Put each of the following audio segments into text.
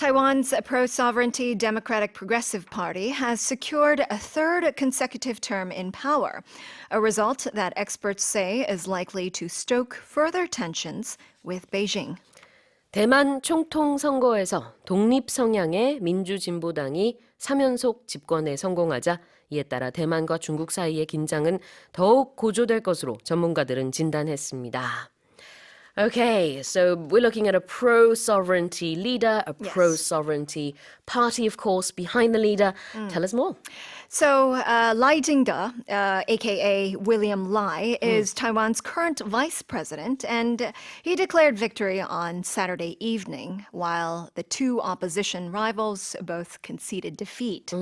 Taiwan's pro sovereignty Democratic Progressive Party has secured a third consecutive term in power, a result that experts say is likely to stoke further tensions with Beijing. 대만 총통 선거에서 독립 성향의 민주진보당이 3연속 집권에 성공하자 이에 따라 대만과 중국 사이의 긴장은 더욱 고조될 것으로 전문가들은 진단했습니다. Okay, so we're looking at a pro-sovereignty leader, a Yes. pro-sovereignty party, of course, behind the leader. Tell us more. So, uh, Lai Jingde, uh, aka William Lai, is Taiwan's current vice president, and he declared victory on Saturday evening, while the two opposition rivals both conceded defeat.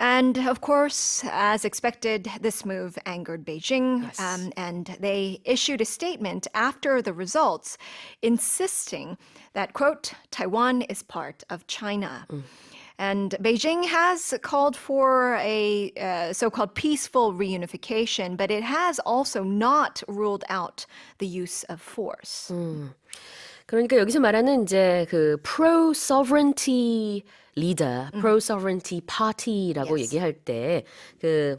And of course, as expected, this move angered Beijing, Yes. um, and they issued a statement after the results insisting that, quote, Taiwan is part of China. And Beijing has called for a uh, so called peaceful reunification, but it has also not ruled out the use of force. 그러니까 여기서 말하는 이제 그 pro sovereignty leader, pro sovereignty party라고. 얘기할 때 그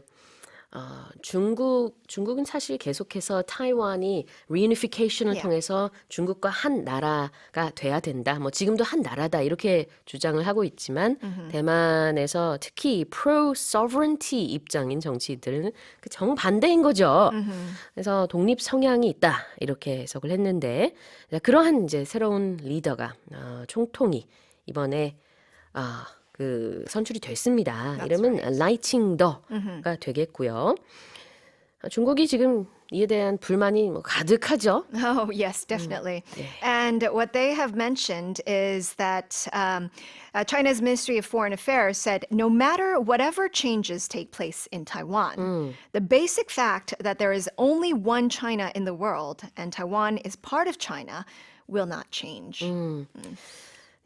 어, 중국 중국은 사실 계속해서 타이완이 reunification을 Yeah. 통해서 중국과 한 나라가 돼야 된다. 뭐 지금도 한 나라다 이렇게 주장을 하고 있지만 대만에서 특히 pro sovereignty 입장인 정치인들은 그 정반대인 거죠. 그래서 독립 성향이 있다 이렇게 해석을 했는데 그러한 이제 새로운 리더가 어, 총통이 이번에 아, 그 선출이 됐습니다. 이름은 라이칭 더가 되겠고요. 어, 중국이 지금 이에 대한 불만이 뭐 가득하죠. Oh, yes, definitely. And what they have mentioned is that um, uh, China's Ministry of Foreign Affairs said no matter whatever changes take place in Taiwan, the basic fact that there is only one China in the world and Taiwan is part of China will not change.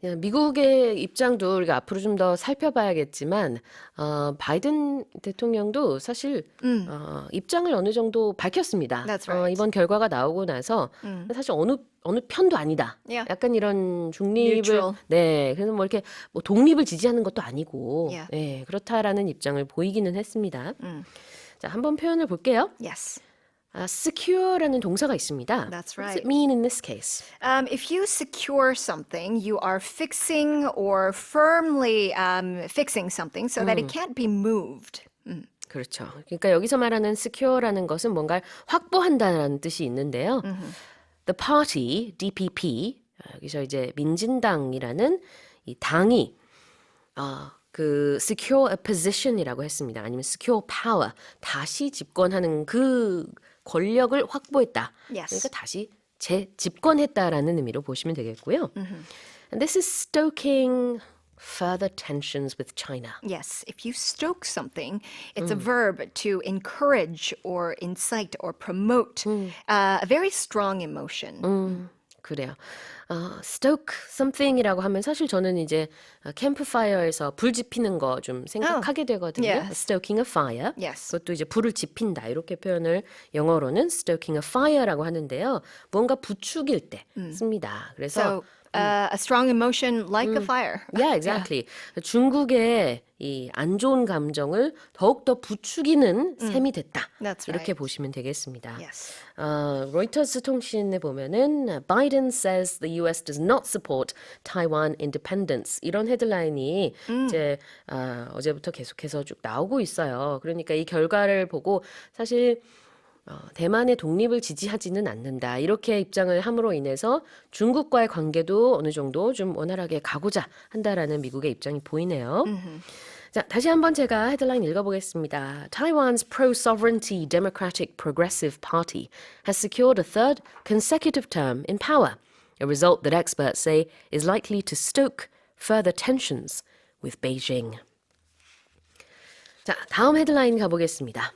예, 미국의 입장도 우리가 앞으로 좀 더 살펴봐야겠지만 어, 바이든 대통령도 사실 어, 입장을 어느 정도 밝혔습니다. That's 어, right. 이번 결과가 나오고 나서 사실 어느 어느 편도 아니다. Yeah. 약간 이런 중립을 Neutral. 네, 그래서 뭐 이렇게 뭐 독립을 지지하는 것도 아니고 Yeah. 네, 그렇다라는 입장을 보이기는 했습니다. 자, 한번 표현을 볼게요. Yes. 아, secure라는 동사가 있습니다. That's What does it right. mean in this case? Um, if you secure something, you are fixing or firmly um, fixing something so that it can't be moved. 그렇죠. 그러니까 여기서 말하는 secure라는 것은 뭔가 확보한다는 뜻이 있는데요. The party, DPP, 아, 여기서 이제 민진당이라는 이 당이 어, 그 secure a position이라고 했습니다. 아니면 secure power, 다시 집권하는 그 권력을 확보했다. Yes. 그러니까 다시 재집권했다라는 의미로 보시면 되겠고요. And this is stoking further tensions with China. Yes, if you stoke something, it's a verb to encourage or incite or promote uh, a very strong emotion. 그래요. 어, stoke something이라고 하면 사실 저는 이제 어, 캠프파이어에서 불 지피는 거 좀 생각하게 되거든요. yes. stoking a fire. Yes. 그것도 이제 불을 지핀다 이렇게 표현을 영어로는 stoking a fire라고 하는데요. 뭔가 부추길 때 씁니다. 그래서 Uh, a strong emotion like a fire. Yeah, exactly. 중국의 이 안 좋은 감정을 더욱더 부추기는 셈이 됐다. That's 이렇게 right. 보시면 되겠습니다. Yes. 어, 로이터스 통신에 보면은 Biden says the US does not support Taiwan independence 이런 헤드라인이 이제 어, 어제부터 계속해서 쭉 나오고 있어요. 그러니까 이 결과를 보고 사실 어, 대만의 독립을 지지하지는 않는다. 이렇게 입장을 함으로 인해서 중국과의 관계도 어느 정도 좀 원활하게 가고자 한다라는 미국의 입장이 보이네요. 자, 다시 한번 제가 헤드라인 읽어보겠습니다. Taiwan's pro-sovereignty Democratic Progressive Party has secured a third consecutive term in power, a result that experts say is likely to stoke further tensions with Beijing. 자, 다음 헤드라인 가보겠습니다.